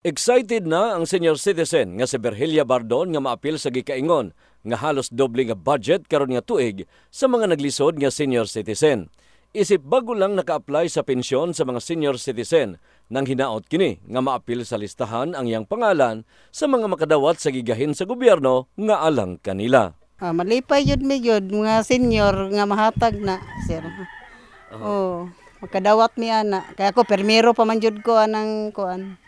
Excited na ang senior citizen nga si Berhelia Bardon nga maapil sa gikaingon nga halos doble nga budget karon nga tuig sa mga naglisod nga senior citizen. Isip bago lang naka-apply sa pensyon sa mga senior citizen nang hinaot kini nga maapil sa listahan ang iyang pangalan sa mga makadawat sa gigahin sa gobyerno nga alang kanila. Ah, malipay yun mi yun, mga senior nga mahatag na, sir. Oh, makadawat mi ana. Kaya ako permiro pa man jud ko anang kuan.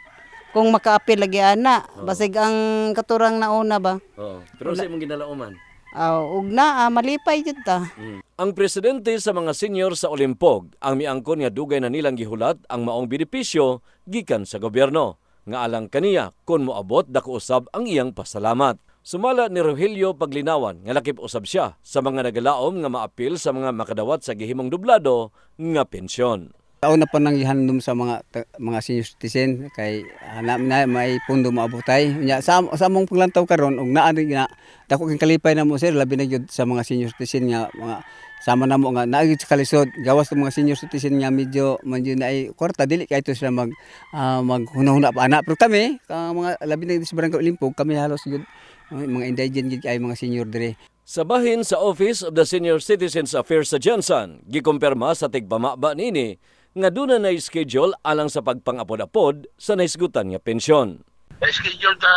Kung makaapil lagi ana, basig ang katurang nauna ba. Oo. Pero sa imong ginalauman. Ah, ug na ah, malipay jud ta. Ang presidente sa mga senior sa Olimpog ang miangkon nga dugay na nilang gihulat ang maong benepisyo gikan sa gobyerno nga alang kaniya kon moabot dako usab ang iyang pasalamat. Sumala ni Rogelio Paglinawan nga lakip usab siya sa mga nagalaom nga maapil sa mga makadawat sa gihimong dublado nga pensyon. Tao na pa nang ihandom sa mga mga senior citizen kay hanap na may pundo maabutay. Nya sa sa among paglantaw karon ug naa na dako kang kalipay na mo sir labi na gyud sa mga senior citizen nga mga sama na mo nga naagid sa kalisod. Gawas ng mga senior citizen nga medyo medyo na ay kwarta dili kay ito sila mag uh, maghunahuna pa. Ana pero kami ka mga labi na sa barangay Olimpog kami halos gyud uh, mga indigent gyud kay mga senior dire. Sa bahin sa Office of the Senior Citizens Affairs sa Jensen, gikumpirma sa tigpamaba nini nga duna na schedule alang sa pagpangapod-apod sa naisgutan nga pensyon. schedule ta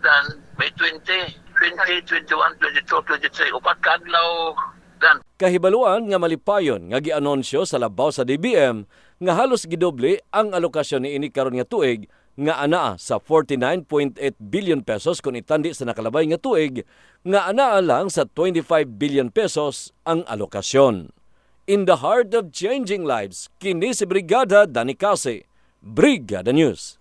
dan May 20, 20, 21, 22, 23. Upat ka adlaw dan Kahibaluan nga malipayon nga gianunsyo sa labaw sa DBM nga halos gidoble ang alokasyon ni ini karon nga tuig nga anaa sa 49.8 billion pesos kung itandi sa nakalabay nga tuig nga anaa lang sa 25 billion pesos ang alokasyon. In the heart of changing lives, kini si Brigada Danicase, Brigada News.